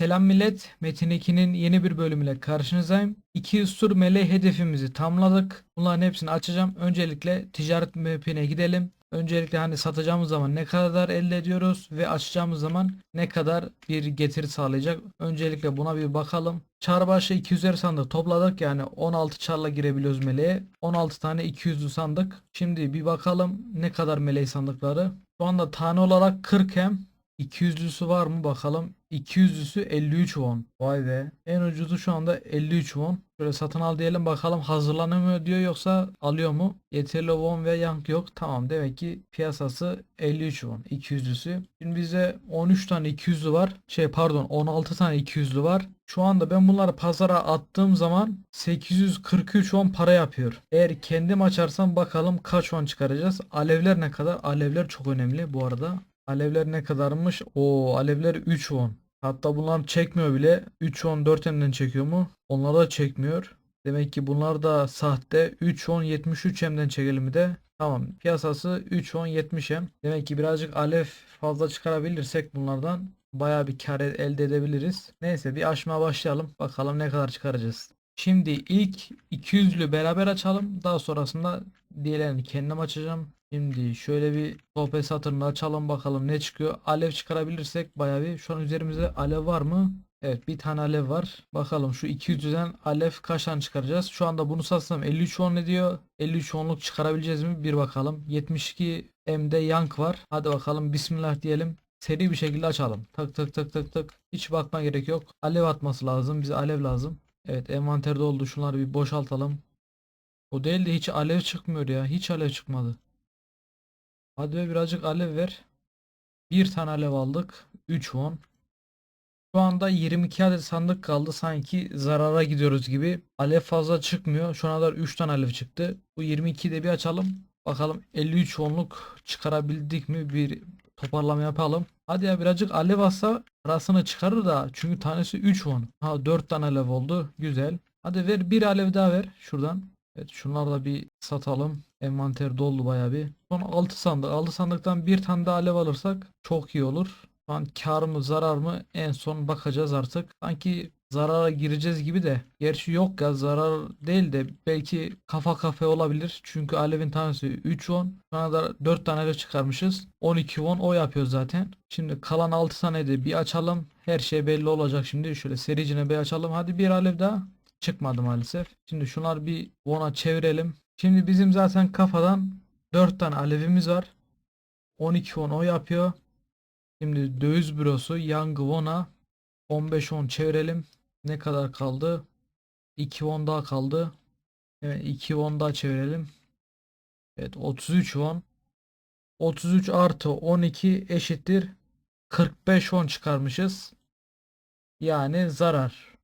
Selam millet. Metin 2'nin yeni bir bölümüyle karşınızdayım. 200 tur meleği hedefimizi tamamladık. Bunların hepsini açacağım. Öncelikle ticaret map'ine gidelim. Öncelikle hani satacağımız zaman ne kadar elde ediyoruz ve açacağımız zaman ne kadar bir getiri sağlayacak. Öncelikle buna bir bakalım. Çar başı 200'er sandık topladık yani 16 çarla girebiliyoruz meleğe. 16 tane 200'lü sandık. Şimdi bir bakalım ne kadar meleği sandıkları. Şu anda tane olarak 40 hem 200'lüsü var mı bakalım. 200'lüsü 53 won. Vay be. En ucuzu şu anda 53 won. Şöyle satın al diyelim bakalım hazırlanıyor mu diyor yoksa alıyor mu? Yeterli won ve yank yok. Tamam demek ki piyasası 53 won. 200'lüsü. Şimdi bize 13 tane 200'lü var. Şey pardon 16 tane 200'lü var. Şu anda ben bunları pazara attığım zaman 843 won para yapıyor. Eğer kendim açarsam bakalım kaç won çıkaracağız. Alevler ne kadar? Alevler çok önemli bu arada. Alevler ne kadarmış? O alevler 3 won. Hatta bunlar çekmiyor bile. 3 won 4 hemden çekiyor mu? Onlar da çekmiyor. Demek ki bunlar da sahte. 3 won 73 hemden çekelim de. Tamam. Piyasası 3 won 70 hem. Demek ki birazcık alev fazla çıkarabilirsek bunlardan bayağı bir kar elde edebiliriz. Neyse bir açmaya başlayalım. Bakalım ne kadar çıkaracağız. Şimdi ilk 200'lü beraber açalım. Daha sonrasında diğerlerini kendim açacağım. Şimdi şöyle bir sohbet satırını açalım bakalım ne çıkıyor. Alev çıkarabilirsek bayağı bir. Şu an üzerimizde alev var mı? Evet bir tane alev var. Bakalım şu 200'den alev kaç tane çıkaracağız? Şu anda bunu satsam 53 won ne diyor? 53 wonluk çıkarabileceğiz mi? Bir bakalım. 72 M'de yank var. Hadi bakalım bismillah diyelim. Seri bir şekilde açalım. Tak tak tak tak tak. Hiç bakma gerek yok. Alev atması lazım. Bize alev lazım. Evet envanterde oldu. Şunları bir boşaltalım. O değil de hiç alev çıkmıyor ya. Hiç alev çıkmadı. Hadi birazcık alev ver. Bir tane alev aldık. 3 won. Şu anda 22 adet sandık kaldı. Sanki zarara gidiyoruz gibi. Alev fazla çıkmıyor. Şu ana kadar 3 tane alev çıktı. Bu 22'yi de bir açalım. Bakalım 53 wonluk çıkarabildik mi? Bir toparlama yapalım. Hadi ya birazcık alev atsa arasını çıkarır da. Çünkü tanesi 3 won. Ha 4 tane alev oldu. Güzel. Hadi ver bir alev daha ver şuradan. Evet şunları da bir satalım. Envanter doldu bayağı bir. Son 6 sandık. 6 sandıktan bir tane daha alev alırsak çok iyi olur. Şu an kar mı zarar mı en son bakacağız artık. Sanki zarara gireceğiz gibi de. Gerçi yok ya zarar değil de belki kafa kafaya olabilir. Çünkü alevin tanesi 3 won. Şu ana da 4 tane alev çıkarmışız. 12 won o yapıyor zaten. Şimdi kalan 6 tane de bir açalım. Her şey belli olacak şimdi. Şöyle sericine bir açalım. Hadi bir alev daha. Çıkmadı maalesef. Şimdi şunlar bir won'a çevirelim. Şimdi bizim zaten kafadan 4 tane alevimiz var. 12 won o yapıyor. Şimdi döviz bürosu Young Won'a 15 won çevirelim. Ne kadar kaldı? 2 won daha kaldı. Evet 2 won daha çevirelim. Evet 33 won. 33 artı 12 eşittir 45 won çıkarmışız. Yani zarar.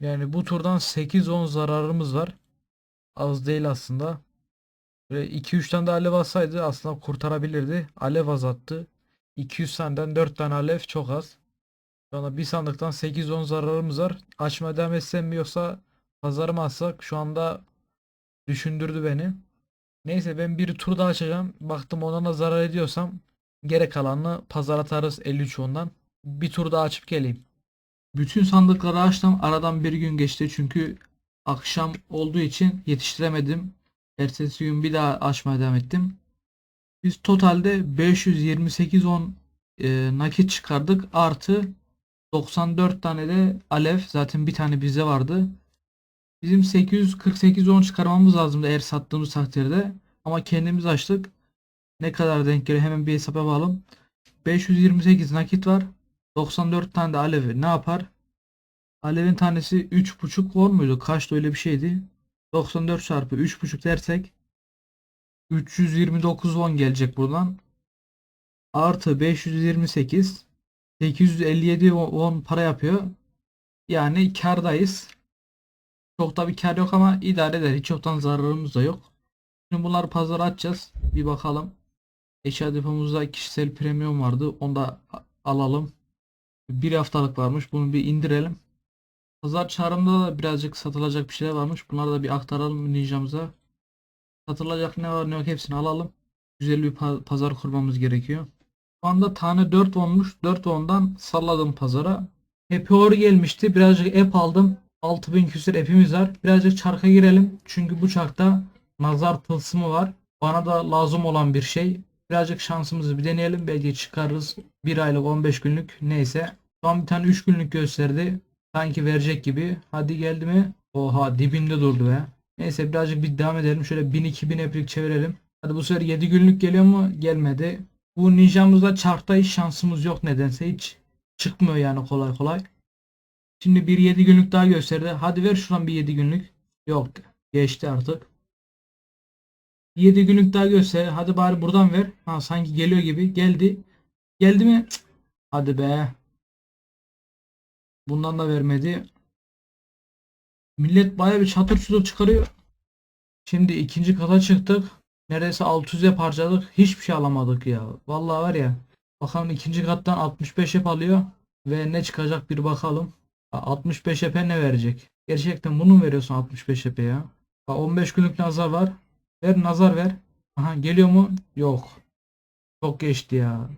Yani bu turdan 8-10 zararımız var. Az değil aslında. Böyle 2-3 tane de alev atsaydı aslında kurtarabilirdi. Alev azalttı. 200 taneden 4 tane alev çok az. Şu anda bir sandıktan 8-10 zararımız var. Açmaya devam etsem mi yoksa pazarı mı atsak? Şu anda düşündürdü beni. Neyse ben bir tur daha açacağım. Baktım ona da zarar ediyorsam gerek kalanını pazar atarız 53 ondan. Bir tur daha açıp geleyim. Bütün sandıkları açtım. Aradan bir gün geçti çünkü akşam olduğu için yetiştiremedim. Ertesi gün bir daha açmaya devam ettim. Biz totalde 528 on e, nakit çıkardık. Artı 94 tane de alev. Zaten bir tane bizde vardı. Bizim 848 on çıkarmamız lazımdı eğer sattığımız takdirde. Ama kendimiz açtık. Ne kadar denk geliyor hemen bir hesap yapalım. 528 nakit var. 94 tane de alevi ne yapar? Alevin tanesi 3.5 won muydu? Kaçtı öyle bir şeydi. 94 çarpı 3.5 dersek 329 won gelecek buradan. Artı 528 857 won para yapıyor. Yani kardayız. Çok da bir kar yok ama idare eder. Hiç yoktan zararımız da yok. Şimdi bunları pazara atacağız. Bir bakalım. Eşya depomuzda kişisel premium vardı. Onu da alalım. Bir haftalık varmış. Bunu bir indirelim. Pazar çağrımda da birazcık satılacak bir şeyler varmış. Bunları da bir aktaralım ninjamıza. Satılacak ne var ne yok hepsini alalım. Güzel bir pa- pazar kurmamız gerekiyor. Şu anda tane 4 olmuş. 4 ondan salladım pazara. Happy Hour gelmişti. Birazcık app aldım. 6000 küsür app'imiz var. Birazcık çarka girelim. Çünkü bu çarkta nazar tılsımı var. Bana da lazım olan bir şey. Birazcık şansımızı bir deneyelim. Belki çıkarırız. 1 aylık 15 günlük neyse. Şu an bir tane 3 günlük gösterdi. Sanki verecek gibi. Hadi geldi mi? Oha dibinde durdu be. Neyse birazcık bir devam edelim. Şöyle 1000-2000 app'lik çevirelim. Hadi bu sefer 7 günlük geliyor mu? Gelmedi. Bu ninjamızda çarkta hiç şansımız yok nedense. Hiç çıkmıyor yani kolay kolay. Şimdi bir 7 günlük daha gösterdi. Hadi ver şuradan bir 7 günlük. Yok. Geçti artık. 7 günlük daha göster. Hadi bari buradan ver. Ha sanki geliyor gibi. Geldi. Geldi mi? Cık. Hadi be. Bundan da vermedi. Millet baya bir çatır çutur çıkarıyor. Şimdi ikinci kata çıktık. Neredeyse 600 yap harcadık. Hiçbir şey alamadık ya. Vallahi var ya. Bakalım ikinci kattan 65 yap alıyor. Ve ne çıkacak bir bakalım. 65 epe ne verecek? Gerçekten bunu mu veriyorsun 65 epe ya? Bak 15 günlük nazar var. Ver nazar ver. Aha geliyor mu? Yok. Çok geçti ya.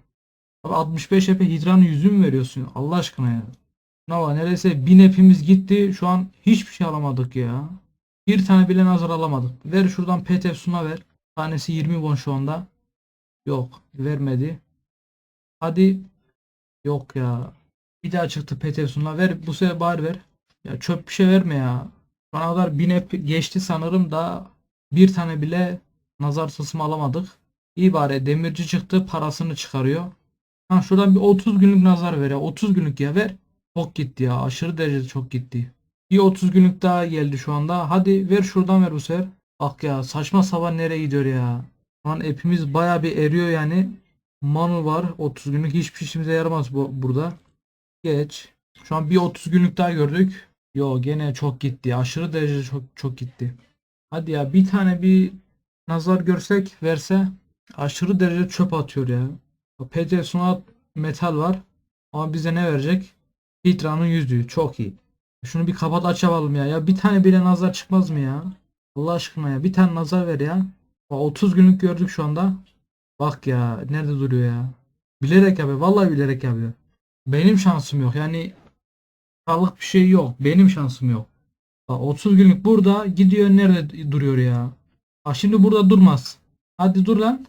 Abi 65 epe hidranın yüzü mü veriyorsun? Allah aşkına ya. Nova neredeyse 1000 epimiz gitti. Şu an hiçbir şey alamadık ya. Bir tane bile nazar alamadık. Ver şuradan PT suna ver. Tanesi 20 won şu anda. Yok. Vermedi. Hadi. Yok ya. Bir daha çıktı PT suna. Ver bu sefer bari ver. Ya çöp bir şey verme ya. Bana kadar 1000 ep geçti sanırım da bir tane bile nazar tılsımı alamadık. İyi bari demirci çıktı parasını çıkarıyor. Ha şuradan bir 30 günlük nazar ver ya. 30 günlük ya ver. Çok gitti ya. Aşırı derecede çok gitti. Bir 30 günlük daha geldi şu anda. Hadi ver şuradan ver bu sefer. Bak ya saçma sapan nereye gidiyor ya. Şu an epimiz baya bir eriyor yani. Manu var 30 günlük hiçbir işimize yaramaz bu burada. Geç. Şu an bir 30 günlük daha gördük. Yo gene çok gitti. Aşırı derecede çok çok gitti. Hadi ya bir tane bir nazar görsek verse aşırı derece çöp atıyor ya. PT Sunat metal var. Ama bize ne verecek? Hidra'nın yüzüğü. Çok iyi. Şunu bir kapat açalım ya. Ya bir tane bile nazar çıkmaz mı ya? Allah aşkına ya. Bir tane nazar ver ya. Bak 30 günlük gördük şu anda. Bak ya. Nerede duruyor ya? Bilerek yapıyor. Vallahi bilerek yapıyor. Benim şansım yok. Yani sağlık bir şey yok. Benim şansım yok. Bak 30 günlük burada gidiyor nerede duruyor ya? Ha şimdi burada durmaz. Hadi dur lan.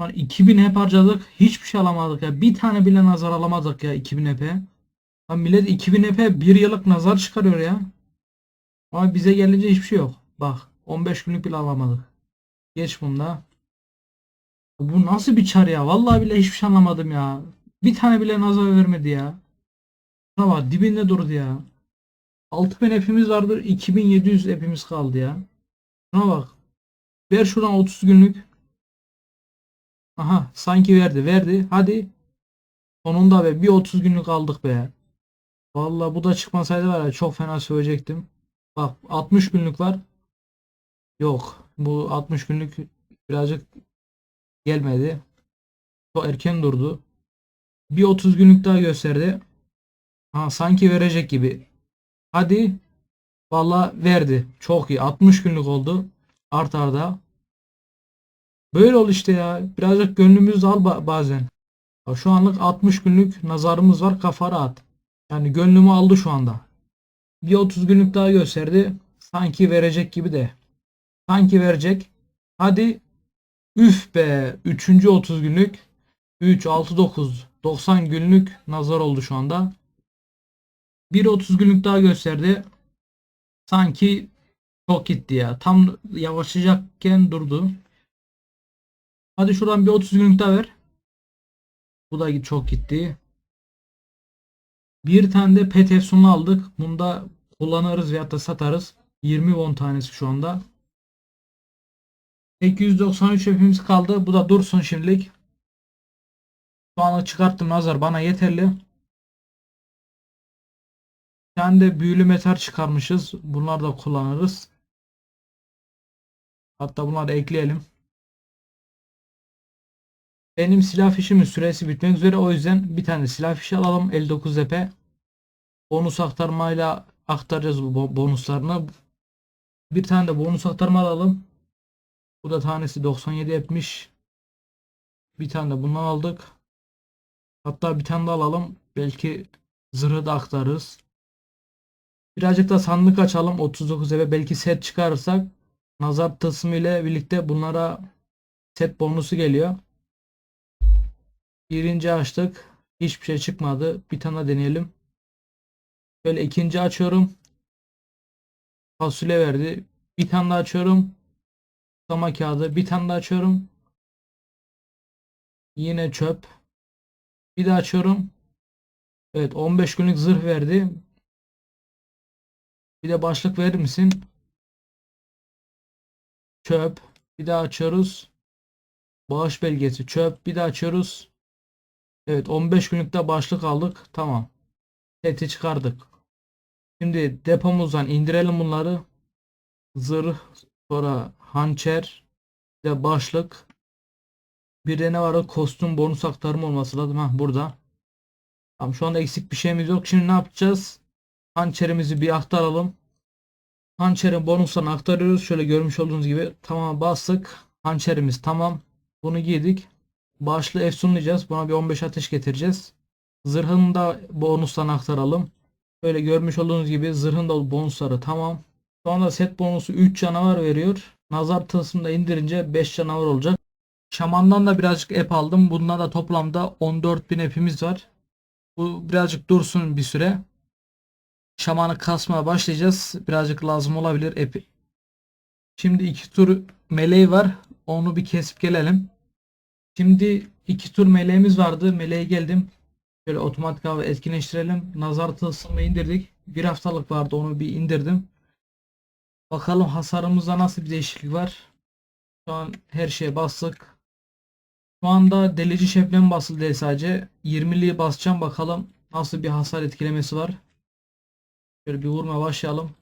Lan 2000 hep harcadık. Hiçbir şey alamadık ya. Bir tane bile nazar alamadık ya 2000 hep'e. Lan millet 2000 hep'e bir yıllık nazar çıkarıyor ya. Ama bize gelince hiçbir şey yok. Bak 15 günlük bile alamadık. Geç bunda. Bu nasıl bir çar ya? Vallahi bile hiçbir şey anlamadım ya. Bir tane bile nazar vermedi ya. Şuna bak dibinde durdu ya. 6000 hepimiz vardır. 2700 hepimiz kaldı ya. Şuna bak. Ver şuradan 30 günlük. Aha sanki verdi. Verdi. Hadi. Sonunda be bir 30 günlük aldık be. Vallahi bu da çıkmasaydı var ya çok fena söyleyecektim. Bak 60 günlük var. Yok. Bu 60 günlük birazcık gelmedi. Çok erken durdu. Bir 30 günlük daha gösterdi. Ha sanki verecek gibi. Hadi. Valla verdi. Çok iyi. 60 günlük oldu. Art arda. Böyle ol işte ya. Birazcık gönlümüz al ba- bazen. Şu anlık 60 günlük nazarımız var. Kafa rahat. Yani gönlümü aldı şu anda. Bir 30 günlük daha gösterdi. Sanki verecek gibi de. Sanki verecek. Hadi. Üf be. 3. 30 günlük. 3, 6, 9. 90 günlük nazar oldu şu anda. Bir 30 günlük daha gösterdi. Sanki çok gitti ya. Tam yavaşlayacakken durdu. Hadi şuradan bir 30 günlük daha ver. Bu da çok gitti. Bir tane de pet efsunlu aldık. Bunu da kullanırız veyahut da satarız. 20 won tanesi şu anda. 893 hepimiz kaldı. Bu da dursun şimdilik. Şu anlık çıkarttım nazar bana yeterli. Tane de büyülü metal çıkarmışız. Bunları da kullanırız. Hatta bunları ekleyelim. Benim silah fişimin süresi bitmek üzere. O yüzden bir tane silah fişi alalım. 59 EP. Bonus aktarmayla aktaracağız bu bo- bonuslarını. Bir tane de bonus aktarma alalım. Bu da tanesi 97 etmiş. Bir tane de bundan aldık. Hatta bir tane daha alalım. Belki Zırhı da aktarırız. Birazcık da sandık açalım. 39 eve belki set çıkarırsak nazar tılsımı ile birlikte bunlara set bonusu geliyor. Birinci açtık. Hiçbir şey çıkmadı. Bir tane deneyelim. Böyle ikinci açıyorum. Fasulye verdi. Bir tane daha açıyorum. Sama kağıdı. Bir tane daha açıyorum. Yine çöp. Bir daha açıyorum. Evet 15 günlük zırh verdi. Bir de başlık verir misin? Çöp. Bir daha açıyoruz. Bağış belgesi çöp. Bir daha açıyoruz. Evet 15 günlükte başlık aldık. Tamam. Seti çıkardık. Şimdi depomuzdan indirelim bunları. Zırh, sonra hançer, de başlık. Bir de ne var? Kostüm bonus aktarımı olması lazım. Ha burada. Tamam şu anda eksik bir şeyimiz yok. Şimdi ne yapacağız? Hançerimizi bir aktaralım. Hançerin bonuslarını aktarıyoruz. Şöyle görmüş olduğunuz gibi tamam bastık. Hançerimiz tamam. Bunu giydik. Başlı efsunlayacağız. Buna bir 15 ateş getireceğiz. Zırhını da bonustan aktaralım. Böyle görmüş olduğunuz gibi zırhın da bonusları tamam. Şu anda set bonusu 3 canavar veriyor. Nazar tılsımını da indirince 5 canavar olacak. Şamandan da birazcık ep aldım. Bundan da toplamda 14.000 epimiz var. Bu birazcık dursun bir süre. Şamanı kasmaya başlayacağız. Birazcık lazım olabilir epi. Şimdi iki tur meleği var. Onu bir kesip gelelim. Şimdi iki tur meleğimiz vardı. Meleğe geldim. Şöyle otomatik hava etkinleştirelim. Nazar tılsımı indirdik. Bir haftalık vardı onu bir indirdim. Bakalım hasarımızda nasıl bir değişiklik var. Şu an her şeye bastık. Şu anda delici şeblem basılı değil sadece. 20'liği basacağım bakalım nasıl bir hasar etkilemesi var. Şöyle bir vurma başlayalım.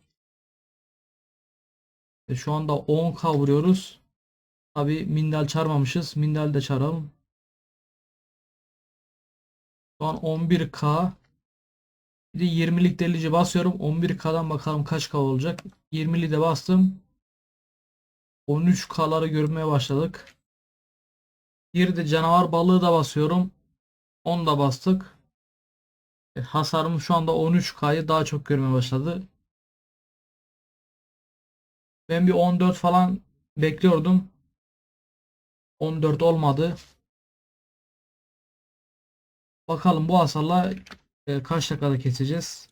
Şu anda 10k vuruyoruz. Tabi mindal çarmamışız. Mindal de çaralım. Şu an 11k. Bir de 20'lik delici basıyorum. 11k'dan bakalım kaç k olacak. 20'li de bastım. 13k'ları görmeye başladık. Bir de canavar balığı da basıyorum. 10 da bastık. E, Hasarım şu anda 13k'yı daha çok görmeye başladı. Ben bir 14 falan bekliyordum. 14 olmadı. Bakalım bu hasarla e, kaç dakikada keseceğiz.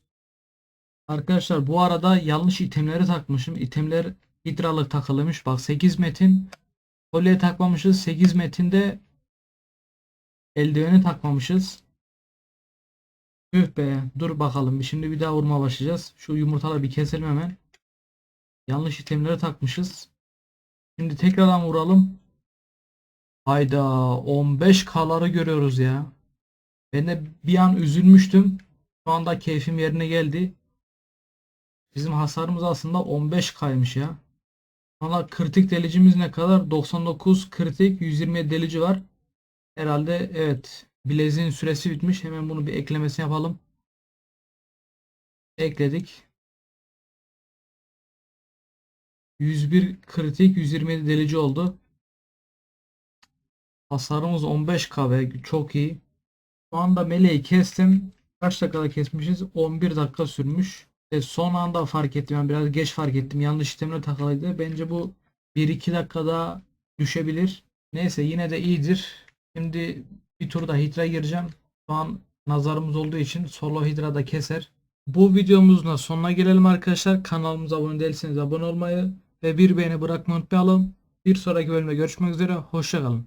Arkadaşlar bu arada yanlış itemleri takmışım. İtemler hidralık takılıymış. Bak 8 metin kolye takmamışız. 8 metinde eldiveni takmamışız. Üh be. Dur bakalım. Şimdi bir daha vurma başlayacağız. Şu yumurtaları bir keselim hemen. Yanlış itemleri takmışız. Şimdi tekrardan vuralım. Hayda 15k'ları görüyoruz ya. Ben de bir an üzülmüştüm. Şu anda keyfim yerine geldi. Bizim hasarımız aslında 15k'ymış ya. Valla kritik delicimiz ne kadar? 99 kritik 120 delici var. Herhalde evet. Bileziğin süresi bitmiş. Hemen bunu bir eklemesi yapalım. Ekledik. 101 kritik 127 delici oldu. Hasarımız 15k ve çok iyi. Şu anda meleği kestim. Kaç dakikada kesmişiz? 11 dakika sürmüş. E son anda fark ettim. Yani biraz geç fark ettim. Yanlış işlemle takılıydı. Bence bu 1-2 dakikada düşebilir. Neyse yine de iyidir. Şimdi bir turda hidra gireceğim. Şu an nazarımız olduğu için solo hidra da keser. Bu videomuzun da sonuna gelelim arkadaşlar. Kanalımıza abone değilseniz abone olmayı ve bir beğeni bırakmayı unutmayalım. Bir sonraki bölümde görüşmek üzere. Hoşçakalın.